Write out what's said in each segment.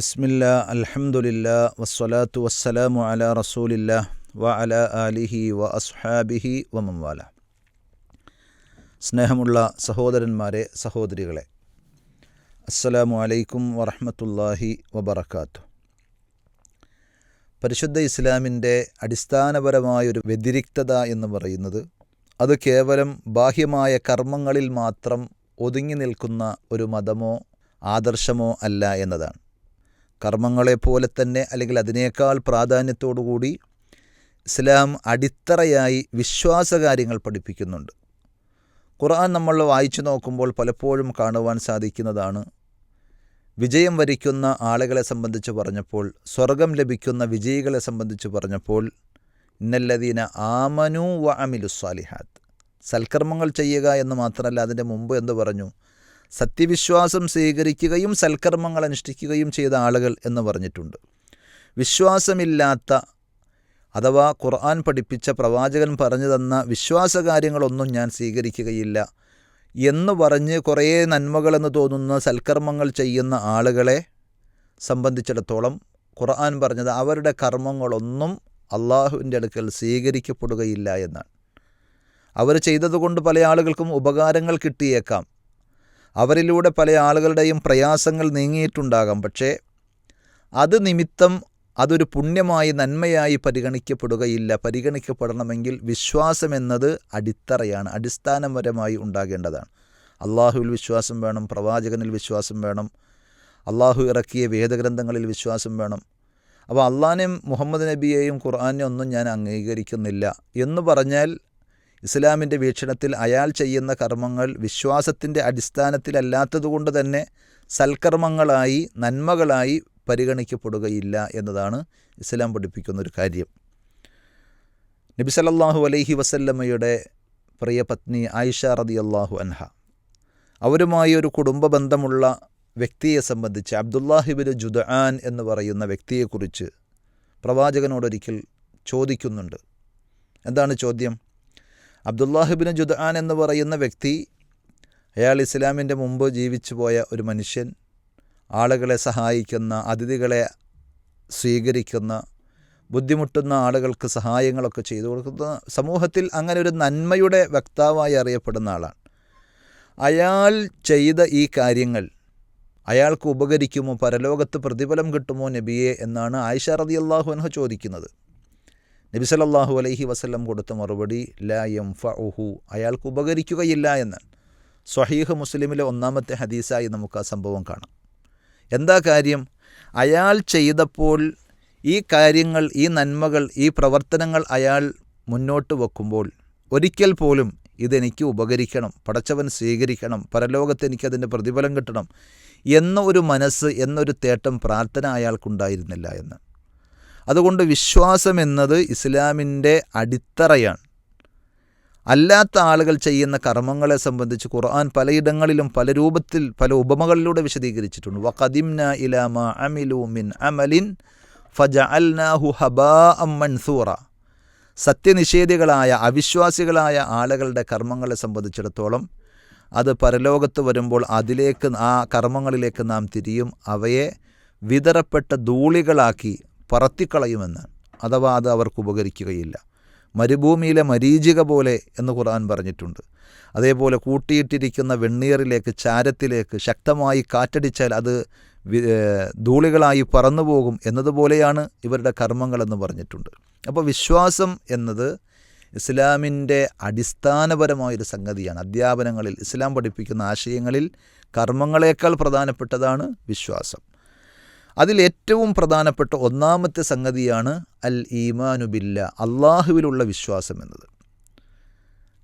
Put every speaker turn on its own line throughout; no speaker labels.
ബിസ്മില്ല അലഹമുല്ല വസ്സലാത്തു വസ്സലാമു അല റസൂലില്ല വ അല അലിഹി വ അസ്ഹാബിഹി വ മംവാല സ്നേഹമുള്ള സഹോദരന്മാരെ സഹോദരികളെ അസ്സലാമു അലൈക്കും വറഹമത്തല്ലാഹി വബർക്കാത്തു പരിശുദ്ധ ഇസ്ലാമിന്റെ അടിസ്ഥാനപരമായൊരു വ്യതിരിക്തത എന്ന് പറയുന്നത് അത് കേവലം ബാഹ്യമായ കർമ്മങ്ങളിൽ മാത്രം ഒതുങ്ങി നിൽക്കുന്ന ഒരു മതമോ ആദർശമോ അല്ല എന്നതാണ്. കർമ്മങ്ങളെപ്പോലെ തന്നെ അല്ലെങ്കിൽ അതിനേക്കാൾ പ്രാധാന്യത്തോടുകൂടി ഇസ്ലാം അടിത്തറയായി വിശ്വാസകാര്യങ്ങൾ പഠിപ്പിക്കുന്നുണ്ട്. ഖുർആൻ നമ്മൾ വായിച്ചു നോക്കുമ്പോൾ പലപ്പോഴും കാണുവാൻ സാധിക്കുന്നതാണ്. വിജയം വരിക്കുന്ന ആളുകളെ സംബന്ധിച്ച് പറഞ്ഞപ്പോൾ സ്വർഗം ലഭിക്കുന്ന വിജയികളെ സംബന്ധിച്ച് പറഞ്ഞപ്പോൾ ഇന്നല്ലദീന ആമനു വ അമിലുസ്വാലിഹാത്ത് സൽക്കർമ്മങ്ങൾ ചെയ്യുക എന്ന് മാത്രമല്ല അതിന്റെ മുമ്പ് എന്ന് പറഞ്ഞു? സത്യവിശ്വാസം സ്വീകരിക്കുകയും സൽക്കർമ്മങ്ങൾ അനുഷ്ഠിക്കുകയും ചെയ്ത ആളുകൾ എന്ന് പറഞ്ഞിട്ടുണ്ട്. വിശ്വാസമില്ലാത്ത അഥവാ ഖുർആൻ പഠിപ്പിച്ച പ്രവാചകൻ പറഞ്ഞു തന്ന വിശ്വാസകാര്യങ്ങളൊന്നും ഞാൻ സ്വീകരിക്കുകയില്ല എന്ന് പറഞ്ഞ് കുറേ നന്മകളെന്ന് തോന്നുന്ന സൽക്കർമ്മങ്ങൾ ചെയ്യുന്ന ആളുകളെ സംബന്ധിച്ചിടത്തോളം ഖുർആൻ പറഞ്ഞത് അവരുടെ കർമ്മങ്ങളൊന്നും അള്ളാഹുവിന്റെ അടുക്കൽ സ്വീകരിക്കപ്പെടുകയില്ല എന്നാണ്. അവർ ചെയ്തതുകൊണ്ട് പല ആളുകൾക്കും ഉപകാരങ്ങൾ കിട്ടിയേക്കാം. അവരിലൂടെ പല ആളുകളുടെയും പ്രയാസങ്ങൾ നീങ്ങിയിട്ടുണ്ടാകാം. പക്ഷേ അത് നിമിത്തം അതൊരു പുണ്യമായി നന്മയായി പരിഗണിക്കപ്പെടുകയില്ല. പരിഗണിക്കപ്പെടണമെങ്കിൽ വിശ്വാസം വിശ്വാസമെന്നത് അടിത്തറയാണ് അടിസ്ഥാനപരമായി ഉണ്ടാകേണ്ടതാണ്. അള്ളാഹുവിൽ വിശ്വാസം വേണം പ്രവാചകനിൽ വിശ്വാസം വേണം അള്ളാഹു ഇറക്കിയ വേദഗ്രന്ഥങ്ങളിൽ വിശ്വാസം വേണം. അപ്പോൾ അള്ളാഹിനെയും മുഹമ്മദ് നബിയെയും ഖുർആാനെ ഒന്നും ഞാൻ അംഗീകരിക്കുന്നില്ല. എന്ന് പറഞ്ഞാൽ ഇസ്ലാമിന്റെ വീക്ഷണത്തിൽ അയാൾ ചെയ്യുന്ന കർമ്മങ്ങൾ വിശ്വാസത്തിന്റെ അടിസ്ഥാനത്തിലല്ലാത്തതുകൊണ്ട് തന്നെ സൽക്കർമ്മങ്ങളായി നന്മകളായി പരിഗണിക്കപ്പെടുകയില്ല എന്നതാണ് ഇസ്ലാം പഠിപ്പിക്കുന്ന ഒരു കാര്യം. നബി സല്ലല്ലാഹു അലൈഹി വസല്ലമ്മയുടെ പ്രിയ പത്നി ആയിഷ റതി അള്ളാഹു അൻഹ അവരുമായി ഒരു കുടുംബ ബന്ധമുള്ള വ്യക്തിയെ സംബന്ധിച്ച് അബ്ദുല്ലാഹിബിന് ജുദാൻ എന്ന് പറയുന്ന വ്യക്തിയെക്കുറിച്ച് പ്രവാചകനോടൊരിക്കൽ ചോദിക്കുന്നുണ്ട്. എന്താണ് ചോദ്യം? അബ്ദുല്ലാഹിബിന് ജുദാൻ എന്ന് പറയുന്ന വ്യക്തി അയാൾ ഇസ്ലാമിന്റെ മുമ്പ് ജീവിച്ചു പോയ ഒരു മനുഷ്യൻ ആളുകളെ സഹായിക്കുന്ന അതിഥികളെ സ്വീകരിക്കുന്ന ബുദ്ധിമുട്ടുന്ന ആളുകൾക്ക് സഹായങ്ങളൊക്കെ ചെയ്തു കൊടുക്കുന്ന സമൂഹത്തിൽ അങ്ങനെ ഒരു നന്മയുടെ വക്താവായി അറിയപ്പെടുന്ന ആളാണ്. അയാൾ ചെയ്ത ഈ കാര്യങ്ങൾ അയാൾക്ക് ഉപകരിക്കുമോ? പരലോകത്ത് പ്രതിഫലം കിട്ടുമോ? നബിയെ എന്നാണ് ആയിഷ റതി അൻഹ ചോദിക്കുന്നത്. നബി സല്ലല്ലാഹു അലൈഹി വസല്ലം കൊടുത്ത മറുപടി ലാ എം ഫഹു അയാൾക്ക് ഉപകരിക്കുകയില്ല എന്നാണ് സ്വഹീഹ് മുസ്ലിമിലെ ഒന്നാമത്തെ ഹദീസായി നമുക്ക് ആ സംഭവം കാണാം. എന്താ കാര്യം? അയാൾ ചെയ്തപ്പോൾ ഈ കാര്യങ്ങൾ ഈ നന്മകൾ ഈ പ്രവർത്തനങ്ങൾ അയാൾ മുന്നോട്ട് വെക്കുമ്പോൾ ഒരിക്കൽ പോലും ഇതെനിക്ക് ഉപകരിക്കണം പടച്ചവൻ സ്വീകരിക്കണം പരലോകത്ത് എനിക്കതിന്റെ പ്രതിഫലം കിട്ടണം എന്ന ഒരു മനസ്സ് എന്നൊരു തേട്ടം പ്രാർത്ഥന അയാൾക്കുണ്ടായിരുന്നില്ല എന്ന്. അതുകൊണ്ട് വിശ്വാസം എന്നത് ഇസ്ലാമിന്റെ അടിത്തറയാണ്. അല്ലാത്ത ആളുകൾ ചെയ്യുന്ന കർമ്മങ്ങളെ സംബന്ധിച്ച് ഖുർആൻ പലയിടങ്ങളിലും പല രൂപത്തിൽ പല ഉപമകളിലൂടെ വിശദീകരിച്ചിട്ടുണ്ട്. വഖദിംന ഇലാമ അമിലു മിൻ അമലിൻ ഫജ അൽനാഹു ഹബാ മൻസൂറ. സത്യനിഷേധികളായ അവിശ്വാസികളായ ആളുകളുടെ കർമ്മങ്ങളെ സംബന്ധിച്ചിടത്തോളം അത് പരലോകത്ത് വരുമ്പോൾ അതിലേക്ക് ആ കർമ്മങ്ങളിലേക്ക് നാം തിരിയും. അവയെ വിതറപ്പെട്ട ധൂളികളാക്കി പറത്തിക്കളയുമെന്ന് അഥവാ അത് അവർക്ക് ഉപകരിക്കുകയില്ല. മരുഭൂമിയിലെ മരീചിക പോലെ എന്ന് ഖുർആൻ പറഞ്ഞിട്ടുണ്ട്. അതേപോലെ കൂട്ടിയിട്ടിരിക്കുന്ന വെണ്ണീറിലേക്ക് ചാരത്തിലേക്ക് ശക്തമായി കാറ്റടിച്ചാൽ അത് ധൂളികളായി പറന്നുപോകും എന്നതുപോലെയാണ് ഇവരുടെ കർമ്മങ്ങളെന്ന് പറഞ്ഞിട്ടുണ്ട്. അപ്പോൾ വിശ്വാസം എന്നത് ഇസ്ലാമിന്റെ അടിസ്ഥാനപരമായൊരു സംഗതിയാണ്. അധ്യാപനങ്ങളിൽ ഇസ്ലാം പഠിപ്പിക്കുന്ന ആശയങ്ങളിൽ കർമ്മങ്ങളേക്കാൾ പ്രധാനപ്പെട്ടതാണ് വിശ്വാസം. അതിൽ ഏറ്റവും പ്രധാനപ്പെട്ട ഒന്നാമത്തെ സംഗതിയാണ് അൽ ഈമാനുബില്ല അള്ളാഹുവിലുള്ള വിശ്വാസം എന്നത്.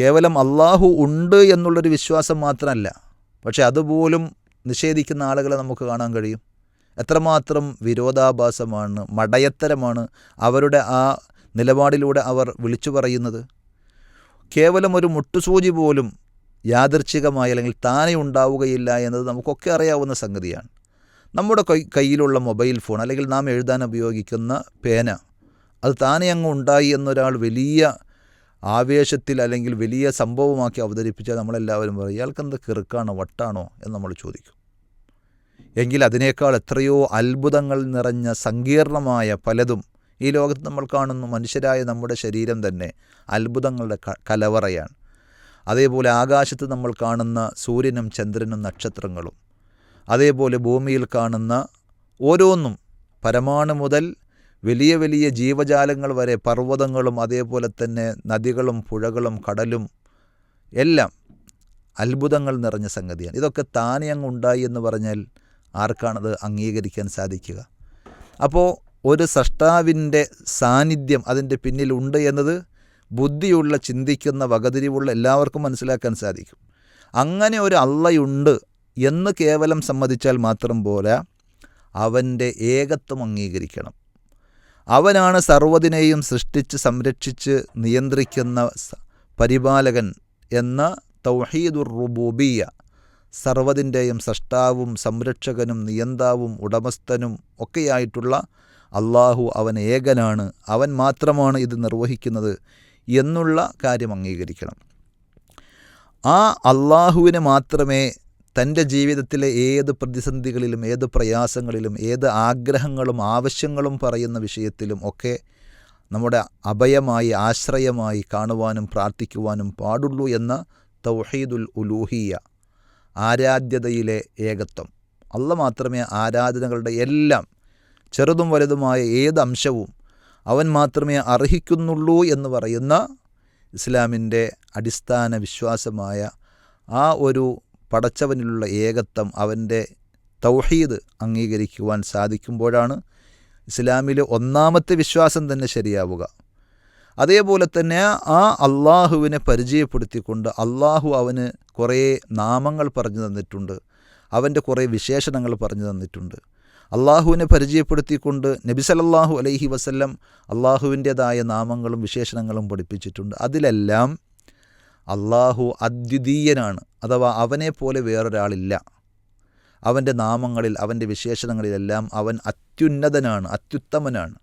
കേവലം അള്ളാഹു ഉണ്ട് എന്നുള്ളൊരു വിശ്വാസം മാത്രമല്ല പക്ഷെ അതുപോലും നിഷേധിക്കുന്ന ആളുകളെ നമുക്ക് കാണാൻ കഴിയും. എത്രമാത്രം വിരോധാഭാസമാണ് മടയത്തരമാണ് അവരുടെ ആ നിലപാടിലൂടെ അവർ വിളിച്ചു പറയുന്നത്. കേവലം ഒരു മുട്ടുസൂചി പോലും യാദർച്ഛികമായി അല്ലെങ്കിൽ താനെ ഉണ്ടാവുകയില്ല എന്നത് നമുക്കൊക്കെ അറിയാവുന്ന സംഗതിയാണ്. നമ്മുടെ കൈ കയ്യിലുള്ള മൊബൈൽ ഫോൺ അല്ലെങ്കിൽ നാം എഴുതാൻ ഉപയോഗിക്കുന്ന പേന അത് താനെ അങ്ങ് ഉണ്ടായി എന്നൊരാൾ വലിയ ആവേശത്തിൽ അല്ലെങ്കിൽ വലിയ സംഭവമാക്കി അവതരിപ്പിച്ചാൽ നമ്മളെല്ലാവരും പറയും ഇയാൾക്ക് എന്ത് കിറുക്കാണോ വട്ടാണോ? എന്ന് നമ്മൾ ചോദിക്കും. എങ്കിൽ അതിനേക്കാൾ എത്രയോ അത്ഭുതങ്ങൾ നിറഞ്ഞ സങ്കീർണമായ പലതും ഈ ലോകത്ത് നമ്മൾ കാണുന്നു. മനുഷ്യരായ നമ്മുടെ ശരീരം തന്നെ അത്ഭുതങ്ങളുടെ കലവറയാണ്. അതേപോലെ ആകാശത്ത് നമ്മൾ കാണുന്ന സൂര്യനും ചന്ദ്രനും നക്ഷത്രങ്ങളും അതേപോലെ ഭൂമിയിൽ കാണുന്ന ഓരോന്നും പരമാണു മുതൽ വലിയ വലിയ ജീവജാലങ്ങൾ വരെ പർവതങ്ങളും അതേപോലെ തന്നെ നദികളും പുഴകളും കടലും എല്ലാം അത്ഭുതങ്ങൾ നിറഞ്ഞ സംഗതിയാണ്. ഇതൊക്കെ താനെ അങ്ങ് ഉണ്ടായി എന്ന് പറഞ്ഞാൽ ആർക്കാണത് അംഗീകരിക്കാൻ സാധിക്കുക? അപ്പോൾ ഒരു സൃഷ്ടാവിന്റെ സാന്നിധ്യം അതിന്റെ പിന്നിലുണ്ട് എന്നത് ബുദ്ധിയുള്ള ചിന്തിക്കുന്ന വകതിരിവുള്ള എല്ലാവർക്കും മനസ്സിലാക്കാൻ സാധിക്കും. അങ്ങനെ ഒരു അള്ളയുണ്ട് എന്ന് കേവലം സമ്മതിച്ചാൽ മാത്രം പോരാ അവന്റെ ഏകത്വം അംഗീകരിക്കണം. അവനാണ് സർവതിനെയും സൃഷ്ടിച്ച് സംരക്ഷിച്ച് നിയന്ത്രിക്കുന്ന പരിപാലകൻ എന്ന തൗഹീദുർ റുബൂബിയ സർവതിന്റെയും സൃഷ്ടാവും സംരക്ഷകനും നിയന്താവും ഉടമസ്ഥനും ഒക്കെയായിട്ടുള്ള അള്ളാഹു അവൻ ഏകനാണ് അവൻ മാത്രമാണ് ഇത് നിർവഹിക്കുന്നത് എന്നുള്ള കാര്യം അംഗീകരിക്കണം. ആ അള്ളാഹുവിനെ മാത്രമേ തന്റെ ജീവിതത്തിലെ ഏത് പ്രതിസന്ധികളിലും ഏത് പ്രയാസങ്ങളിലും ഏത് ആഗ്രഹങ്ങളും ആവശ്യങ്ങളും പറയുന്ന വിഷയത്തിലും ഒക്കെ നമ്മുടെ അഭയമായി ആശ്രയമായി കാണുവാനും പ്രാർത്ഥിക്കുവാനും പാടുള്ളൂ എന്ന തൗഹീദുൽ ഉലൂഹിയ ആരാധ്യതയിലെ ഏകത്വം. അല്ല മാത്രമേ ആരാധനകളുടെ എല്ലാം ചെറുതും വലുതുമായ ഏത് അംശവും അവൻ മാത്രമേ അർഹിക്കുന്നുള്ളൂ എന്ന് പറയുന്ന ഇസ്ലാമിന്റെ അടിസ്ഥാന വിശ്വാസമായ ആ ഒരു പടച്ചവനിലുള്ള ഏകത്വം അവന്റെ തൗഹീദ് അംഗീകരിക്കുവാൻ സാധിക്കുമ്പോഴാണ് ഇസ്ലാമിലെ ഒന്നാമത്തെ വിശ്വാസം തന്നെ ശരിയാവുക. അതേപോലെ തന്നെ ആ അള്ളാഹുവിനെ പരിചയപ്പെടുത്തിക്കൊണ്ട് അള്ളാഹു അവന് കുറേ നാമങ്ങൾ പറഞ്ഞു തന്നിട്ടുണ്ട്. അവന്റെ കുറേ വിശേഷണങ്ങൾ പറഞ്ഞു തന്നിട്ടുണ്ട്. അള്ളാഹുവിനെ പരിചയപ്പെടുത്തിക്കൊണ്ട് നബി സലല്ലാഹു അലൈഹി വസല്ലം അള്ളാഹുവിന്റേതായ നാമങ്ങളും വിശേഷണങ്ങളും പഠിപ്പിച്ചിട്ടുണ്ട്. അതിലെല്ലാം അള്ളാഹു അദ്വിതീയനാണ് അഥവാ അവനെ പോലെ വേറൊരാളില്ല. അവന്റെ നാമങ്ങളിൽ അവന്റെ വിശേഷണങ്ങളിലെല്ലാം അവൻ അത്യുന്നതനാണ് അത്യുത്തമനാണ്.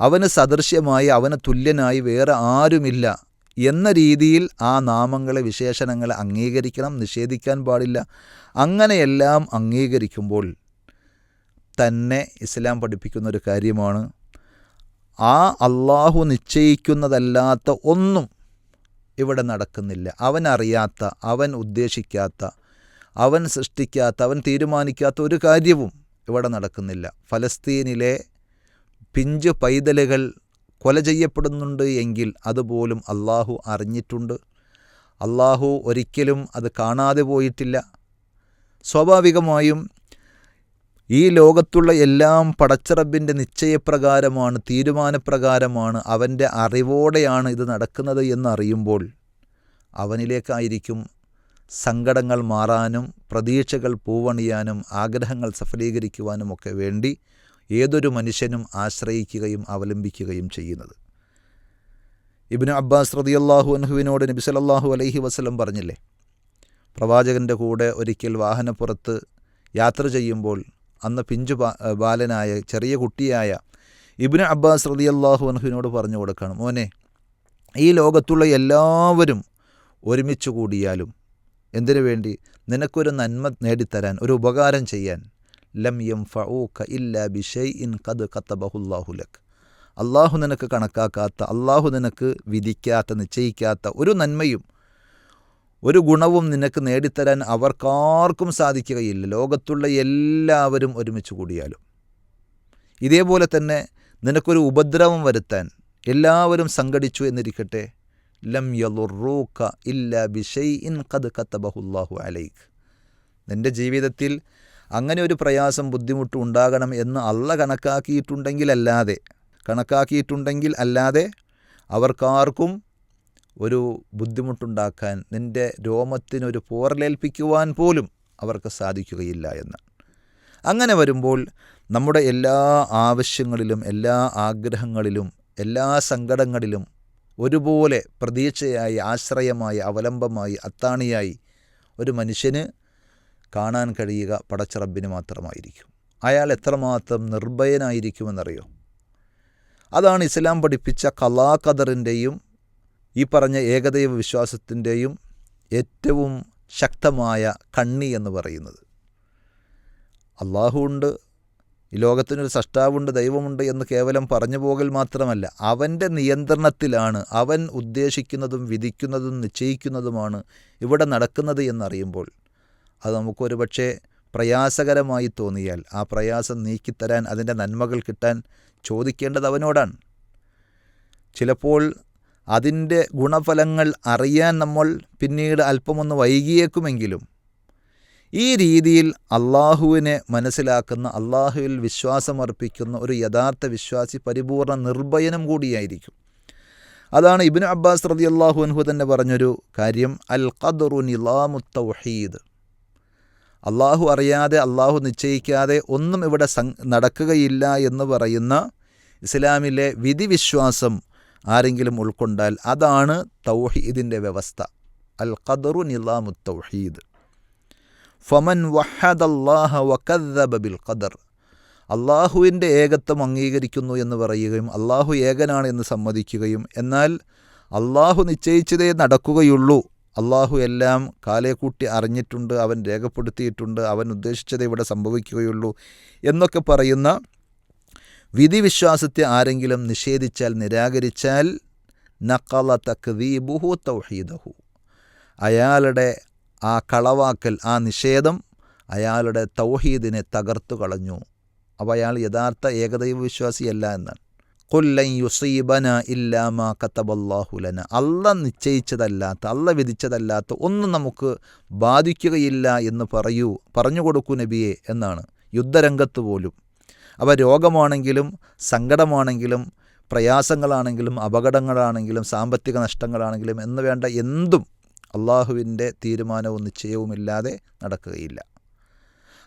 അവന് സദൃശ്യമായി അവന് തുല്യനായി വേറെ ആരുമില്ല എന്ന രീതിയിൽ ആ നാമങ്ങളെ വിശേഷണങ്ങളെ അംഗീകരിക്കണം നിഷേധിക്കാൻ പാടില്ല. അങ്ങനെയെല്ലാം അംഗീകരിക്കുമ്പോൾ തന്നെ ഇസ്ലാം പഠിപ്പിക്കുന്ന ഒരു കാര്യമാണ് ആ അള്ളാഹു നിശ്ചയിക്കുന്നതല്ലാത്ത ഒന്നും ഇവിടെ നടക്കുന്നില്ല. അവൻ അറിയാത്ത അവൻ ഉദ്ദേശിക്കാത്ത അവൻ സൃഷ്ടിക്കാത്ത അവൻ തീരുമാനിക്കാത്ത ഒരു കാര്യവും ഇവിടെ നടക്കുന്നില്ല. ഫലസ്തീനിലെ പിഞ്ച് പൈതലുകൾ കൊല ചെയ്യപ്പെടുന്നുണ്ട് എങ്കിൽ അതുപോലും അള്ളാഹു അറിഞ്ഞിട്ടുണ്ട്. അള്ളാഹു ഒരിക്കലും അത് കാണാതെ പോയിട്ടില്ല. സ്വാഭാവികമായും ഈ ലോകത്തുള്ള എല്ലാം പടച്ചറബിന്റെ നിശ്ചയപ്രകാരമാണ് തീരുമാനപ്രകാരമാണ് അവന്റെ അറിവോടെയാണ് ഇത് നടക്കുന്നത് എന്നറിയുമ്പോൾ അവനിലേക്കായിരിക്കും സങ്കടങ്ങൾ മാറാനും പ്രതീക്ഷകൾ പൂവണിയാനും ആഗ്രഹങ്ങൾ സഫലീകരിക്കുവാനും ഒക്കെ വേണ്ടി ഏതൊരു മനുഷ്യനും ആശ്രയിക്കുകയും അവലംബിക്കുകയും ചെയ്യുന്നത്. ഇബിന് അബ്ബാസ് റതിയല്ലാഹു അൻഹുവിനോട് നബി സല്ലല്ലാഹു അലൈഹി വസ്ലം പറഞ്ഞില്ലേ? പ്രവാചകന്റെ കൂടെ ഒരിക്കൽ വാഹനപ്പുറത്ത് യാത്ര ചെയ്യുമ്പോൾ അന്ന് പിഞ്ചു ബാലനായ ചെറിയ കുട്ടിയായ ഇബിന് അബ്ബാസ് റതിയല്ലാഹു അൻഹുവിനോട് പറഞ്ഞു കൊടുക്കണം. മോനെ ഈ ലോകത്തുള്ള എല്ലാവരും ഒരുമിച്ച് കൂടിയാലും എന്തിനു വേണ്ടി? നിനക്കൊരു നന്മ നേടിത്തരാൻ ഒരു ഉപകാരം ചെയ്യാൻ. ലം യം ഫഊക്ക ഇല്ല ബിഷൈ ഇൻ കത് കത്തബഹുല്ലാഹുലക് അള്ളാഹു നിനക്ക് കണക്കാക്കാത്ത അള്ളാഹു നിനക്ക് വിധിക്കാത്ത നിശ്ചയിക്കാത്ത ഒരു നന്മയും ഒരു ഗുണവും നിനക്ക് നേടിത്തരാൻ അവർക്കാർക്കും സാധിക്കുകയില്ല. ലോകത്തുള്ള എല്ലാവരും ഒരുമിച്ച് കൂടിയാലും. ഇതേപോലെ തന്നെ നിനക്കൊരു ഉപദ്രവം വരുത്താൻ എല്ലാവരും സംഘടിച്ചു എന്നിരിക്കട്ടെ. ലം യലുറൂക്ക ഇല്ല ബിഷൈ ഇൻ കത് കത്തബഹുല്ലാഹു അലൈഖ് നിന്റെ ജീവിതത്തിൽ അങ്ങനെ ഒരു പ്രയാസം ബുദ്ധിമുട്ട് ഉണ്ടാകണം എന്ന് അള്ള കണക്കാക്കിയിട്ടുണ്ടെങ്കിലല്ലാതെ കണക്കാക്കിയിട്ടുണ്ടെങ്കിൽ അല്ലാതെ അവർക്കാർക്കും ഒരു ബുദ്ധിമുട്ടുണ്ടാക്കാൻ നിന്റെ രോമത്തിനൊരു പോറലേൽപ്പിക്കുവാൻ പോലും അവർക്ക് സാധിക്കുകയില്ല എന്ന്. അങ്ങനെ വരുമ്പോൾ നമ്മുടെ എല്ലാ ആവശ്യങ്ങളിലും എല്ലാ ആഗ്രഹങ്ങളിലും എല്ലാ സങ്കടങ്ങളിലും ഒരുപോലെ പ്രതീക്ഷയായി ആശ്രയമായി അവലംബമായി അത്താണിയായി ഒരു മനുഷ്യന് കാണാൻ കഴിയുക പടച്ചറബിന് മാത്രമായിരിക്കും. അയാൾ എത്രമാത്രം നിർഭയനായിരിക്കുമെന്നറിയോ? അതാണ് ഇസ്ലാം പഠിപ്പിച്ച കലാകദറിന്റെയും ഈ പറഞ്ഞ ഏകദൈവ വിശ്വാസത്തിന്റെയും ഏറ്റവും ശക്തമായ കണ്ണി എന്ന് പറയുന്നത്. അള്ളാഹുണ്ട് ഈ ലോകത്തിനൊരു സഷ്ടാവുണ്ട് ദൈവമുണ്ട് എന്ന് കേവലം പറഞ്ഞു പോകൽ മാത്രമല്ല അവന്റെ നിയന്ത്രണത്തിലാണ് അവൻ ഉദ്ദേശിക്കുന്നതും വിധിക്കുന്നതും നിശ്ചയിക്കുന്നതുമാണ് ഇവിടെ നടക്കുന്നത് എന്നറിയുമ്പോൾ അത് നമുക്കൊരു പക്ഷേ പ്രയാസകരമായി തോന്നിയാൽ ആ പ്രയാസം നീക്കിത്തരാൻ അതിന്റെ നന്മകൾ കിട്ടാൻ ചോദിക്കേണ്ടത് അവനോടാണ്. ചിലപ്പോൾ അതിന്റെ ഗുണഫലങ്ങൾ അറിയാൻ നമ്മൾ പിന്നീട് അല്പമൊന്ന് വൈകിയേക്കുമെങ്കിലും ഈ രീതിയിൽ അള്ളാഹുവിനെ മനസ്സിലാക്കുന്ന അള്ളാഹുവിൽ വിശ്വാസമർപ്പിക്കുന്ന ഒരു യഥാർത്ഥ വിശ്വാസി പരിപൂർണ നിർഭയനം കൂടിയായിരിക്കും. അതാണ് ഇബിൻ അബ്ബാസ് റതി അള്ളാഹു അൻഹു തന്നെ പറഞ്ഞൊരു കാര്യം അൽ ഖദറു നിലാമു തൗഹീദ്. അള്ളാഹു അറിയാതെ അള്ളാഹു നിശ്ചയിക്കാതെ ഒന്നും ഇവിടെ നടക്കുകയില്ല എന്ന് പറയുന്ന ഇസ്ലാമിലെ വിധിവിശ്വാസം ആരെങ്കിലും ഉൾക്കൊണ്ടാൽ അതാണ് തൗഹീദിന്റെ വ്യവസ്ഥ. അൽ ഖദറു നിലാമു തൗഹീദ്. ഫമൻ വഹദല്ലാഹ വക്കദ്ദബ ബിൽ ഖദർ. അള്ളാഹുവിന്റെ ഏകത്വം അംഗീകരിക്കുന്നു എന്ന് പറയുകയും അള്ളാഹു ഏകനാണ് എന്ന് സമ്മതിക്കുകയും എന്നാൽ അള്ളാഹു നിശ്ചയിച്ചതേ നടക്കുകയുള്ളൂ. അള്ളാഹു എല്ലാം കാലേ കൂട്ടി അറിഞ്ഞിട്ടുണ്ട് അവൻ രേഖപ്പെടുത്തിയിട്ടുണ്ട് അവൻ ഉദ്ദേശിച്ചതേ ഇവിടെ സംഭവിക്കുകയുള്ളൂ എന്നൊക്കെ പറയുന്ന വിധിവിശ്വാസത്തെ ആരെങ്കിലും നിഷേധിച്ചാൽ നിരാകരിച്ചാൽ നക്കല തക്വീബുഹു തൗഹീദഹു. അയാളുടെ ആ കളവാക്കൽ ആ നിഷേധം അയാളുടെ തൗഹീദിനെ തകർത്തു കളഞ്ഞു. അപ്പോൾ അയാൾ യഥാർത്ഥ ഏകദൈവ വിശ്വാസിയല്ല എന്നാണ്. കൊല്ലൻ യുസീബന ഇല്ലാമ കത്തബല്ലാഹുലന അല്ല നിശ്ചയിച്ചതല്ലാത്ത അല്ല വിധിച്ചതല്ലാത്ത ഒന്നും നമുക്ക് ബാധിക്കുകയില്ല എന്ന് പറയൂ പറഞ്ഞു കൊടുക്കൂ നബിയെ എന്നാണ്. യുദ്ധരംഗത്ത് പോലും. അവ രോഗമാണെങ്കിലും സങ്കടമാണെങ്കിലും പ്രയാസങ്ങളാണെങ്കിലും അപകടങ്ങളാണെങ്കിലും സാമ്പത്തിക നഷ്ടങ്ങളാണെങ്കിലും എന്ന് വേണ്ട എന്തും അള്ളാഹുവിന്റെ തീരുമാനവും നിശ്ചയവുമില്ലാതെ നടക്കുകയില്ല.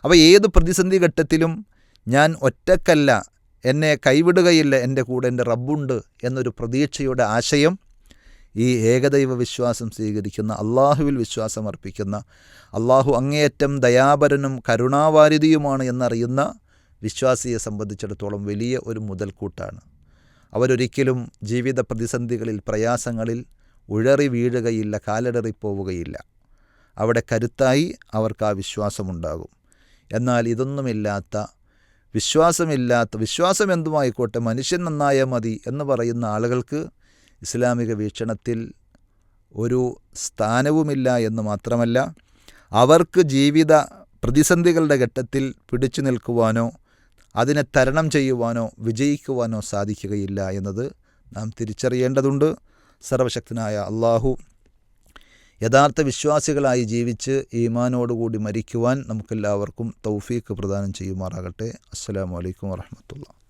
അപ്പോൾ ഏത് പ്രതിസന്ധി ഘട്ടത്തിലും ഞാൻ ഒറ്റക്കല്ല എന്നെ കൈവിടുകയില്ല എന്റെ കൂടെ എന്റെ റബ്ബുണ്ട് എന്നൊരു പ്രതീക്ഷയുടെ ആശയം ഈ ഏകദൈവ വിശ്വാസം സ്വീകരിക്കുന്ന അള്ളാഹുവിൽ വിശ്വാസം അർപ്പിക്കുന്ന അള്ളാഹു അങ്ങേയറ്റം ദയാപരനും കരുണാവാരിതിയുമാണ് എന്നറിയുന്ന വിശ്വാസിയെ സംബന്ധിച്ചിടത്തോളം വലിയ ഒരു മുതൽക്കൂട്ടാണ്. അവരൊരിക്കലും ജീവിത പ്രതിസന്ധികളിൽ പ്രയാസങ്ങളിൽ ഉഴറി വീഴുകയില്ല കാലിടറിപ്പോവുകയില്ല. അവിടെ കരുത്തായി അവർക്ക് ആ വിശ്വാസമുണ്ടാകും. എന്നാൽ ഇതൊന്നുമില്ലാത്ത വിശ്വാസമില്ലാത്ത വിശ്വാസം എന്തുമായിക്കോട്ടെ മനുഷ്യൻ നന്നായാൽ മതി എന്ന് പറയുന്ന ആളുകൾക്ക് ഇസ്ലാമിക വീക്ഷണത്തിൽ ഒരു സ്ഥാനവുമില്ല എന്ന് മാത്രമല്ല അവർക്ക് ജീവിത പ്രതിസന്ധികളുടെ ഘട്ടത്തിൽ പിടിച്ചു നിൽക്കുവാനോ അതിനെ തരണം ചെയ്യുവാനോ വിജയിക്കുവാനോ സാധിക്കുകയില്ല എന്നത് നാം തിരിച്ചറിയേണ്ടതുണ്ട്. സർവശക്തനായ അള്ളാഹു യഥാർത്ഥ വിശ്വാസികളായി ജീവിച്ച് ഈമാനോടുകൂടി മരിക്കുവാൻ നമുക്കെല്ലാവർക്കും തൗഫീക്ക് പ്രദാനം ചെയ്യുമാറാകട്ടെ. അസ്സാം അലൈക്കും വറഹമത്തുള്ള